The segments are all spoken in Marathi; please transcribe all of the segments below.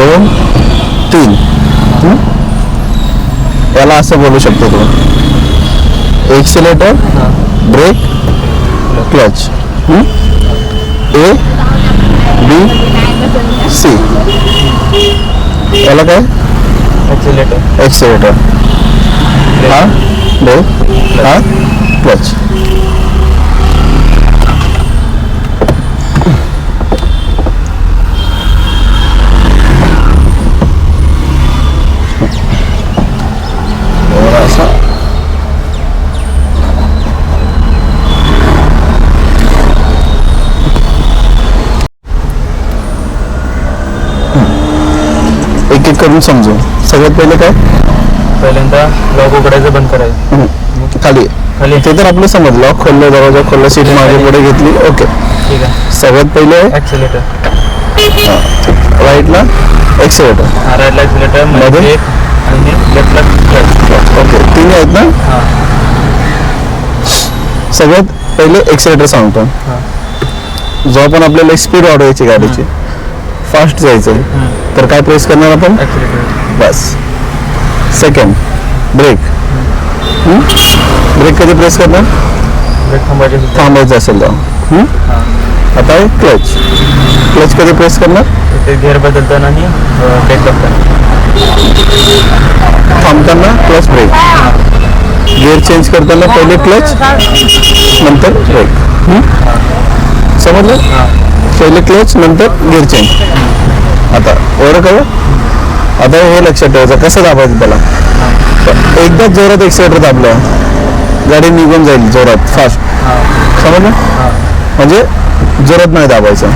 दोन तीन? याला असं बोलू शकतो तू. Accelerator brake clutch A B C याला काय? ॲक्सिलेटर एक्सिलेटर हा? ब्रेक हा? क्लच असा करून समजू. सगळ्यात पहिले काय? पहिल्यांदा लॉक उघडायचं बंद करायचं. खाली. खाली. ते तर आपलं समजलं. लॉक खोललं दरवाजा खोललं सीट मागे पुढे घेतली. ओके ठीक आहे. सगळ्यात पहिले ॲक्सिलेटर राईटला एक्सिलेटर हा राईटला ॲक्सिलेटरमध्ये? आणि लेफ्टला ओके तिन्ही आहेत ना? सगळ्यात पहिले एक्सिलेटर सांगतो जो आपण आपल्याला स्पीड वाढवायची गाडीची. फास्ट जायचं. तर काय प्रेस करणार आपण? बस. सेकंड ब्रेक ब्रेक कधी प्रेस करणार? ब्रेक थांबायचे असेल तर? हां? आता आहे क्लच क्लच कधी प्रेस करणार? गेअर बदलताना आणि ब्रेक करताना थांबताना क्लच ब्रेक गिअर चेंज करताना पहिले क्लच नंतर ब्रेक समजलं? पहिले क्लच नंतर गिअर चेंज आता एवढं कळलं आता हे लक्षात ठेवायचं. कसं दाबायचं त्याला? एकदा जोरात एक्सिलेटर दाबलं गाडी निघून जाईल जोरात फास्ट समजलं? म्हणजे जोरात नाही दाबायचं.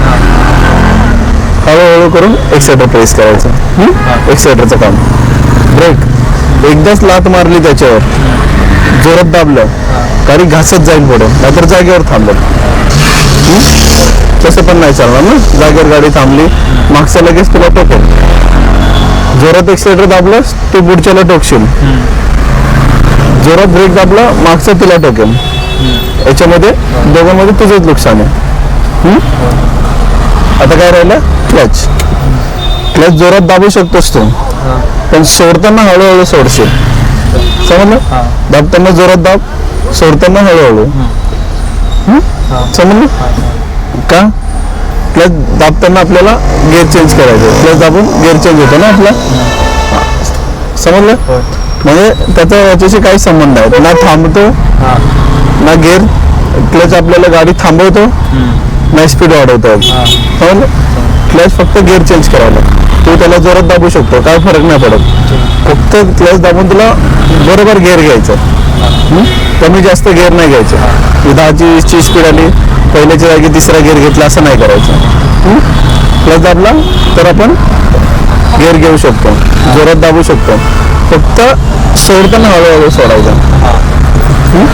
हळूहळू करून एक्सिलेटर प्रेस करायचं. एक्सिलेटरचं काम. ब्रेक एकदाच लात मारली त्याच्यावर. जोरात दाबलं गाडी घासत जाईल पुढे. नाहीतर जागेवर थांबलं. तसं पण नाही चालणार ना. जागेवर गाडी थांबली. मागचं लगेच तुला टोकेल. जोरात एक्सिलेटर दाबलंस तू पुढच्याला टोकशील. जोरात ब्रेक दाबला मागचं तुला टोकेल. याच्यामध्ये दोघांमध्ये तुझंच नुकसान आहे. हम्म? आता काय राहिलं? क्लच क्लच जोरात दाबू शकतोस तू. पण सोडताना हळूहळू सोडशील. समजलं? दाबताना जोरात दाब सोडताना हळूहळू. हम्म? समजलं? का? क्लच दाबताना आपल्याला गिअर चेंज करायचं. क्लच दाबून गिअर चेंज होतो ना आपला? हा. समजलं? होय म्हणजे त्याचा याच्याशी काही संबंध आहे. ना थांबतो हां. ना गिअर क्लच आपल्याला गाडी थांबवतो ना स्पीड वाढवतो. हां. समजलं? क्लच फक्त गिअर चेंज करायला. तू त्याला जोरात दाबू शकतो. काय फरक नाही पडत. फक्त क्लच दाबून तुला बरोबर गिअर घ्यायचं. हं? कमी जास्त गिअर नाही घ्यायचं. ही. दहाची वीसची स्पीड आली पहिल्याच्या जागी तिसरा गिअर घेतला असं नाही करायचं. क्लच दाबला तर आपण गिअर घेऊ शकतो. जोरात दाबू शकतो. फक्त सोडताना हळूहळू सोडायचं. हं?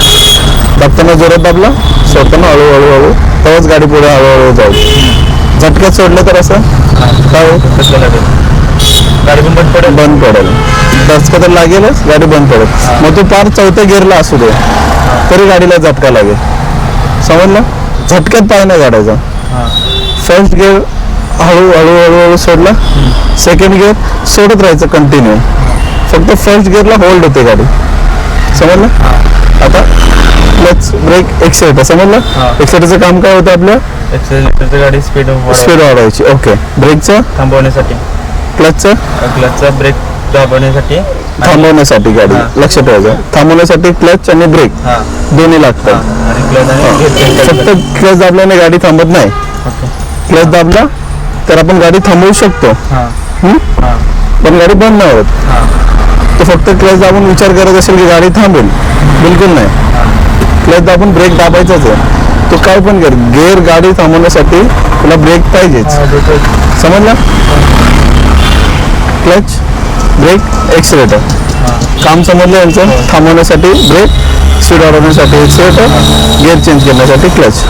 दाबताना जोरात दाबला सोडताना हळूहळू हळू तेव्हाच गाडी पुढे हळूहळू जाईल. झटक्यात सोडलं तर असं? काय लागेल गाडी बंद पडेल. बंद पडेल. दचका तर लागेलच गाडी बंद पडेल. मग तू पार चौथ्या गिअरला असू दे. तरी गाडीला झटका लागेल. समजलं? झटक्यात पाय नाही काढायचा. हां. फर्स्ट गिअर हळू हळू हळूहळू सोडला. सेकंड गिअर सोडत राहायचं कंटिन्यू फक्त फर्स्ट गिअरला होल्ड होते गाडी. समजलं? आता क्लच ब्रेक एक्सिलेटर समजलं. एक्सिलेटरचं काम काय होतं आपलं ॲक्सिलेटरची गाडी स्पीड स्पीड वाढवायची ओके ब्रेकचं थांबवण्यासाठी. क्लचचं क्लचचा ब्रेक दाबवण्यासाठी? थांबवण्यासाठी गाडी. लक्षात ठेवायचं. थांबवण्यासाठी क्लच आणि ब्रेक दोन्ही लागतात. फक्त. क्लच दाबल्याने गाडी थांबत नाही. क्लच दाबला तर आपण गाडी थांबवू शकतो. पण गाडी बंद नाही होत. हां. तो फक्त क्लच दाबून विचार करत असेल की गाडी थांबेल. बिलकुल नाही. क्लच दाबून ब्रेक दाबायचाच आहे. तो काय पण कर गेअर गाडी थांबवण्यासाठी तुला ब्रेक पाहिजेच. समजलं? क्लच ब्रेक एक्सिलेटर काम समजलं यांचं थांबवण्यासाठी ब्रेक स्पीड वाढवण्यासाठी एक्सिलेटर गिअर चेंज करण्यासाठी क्लच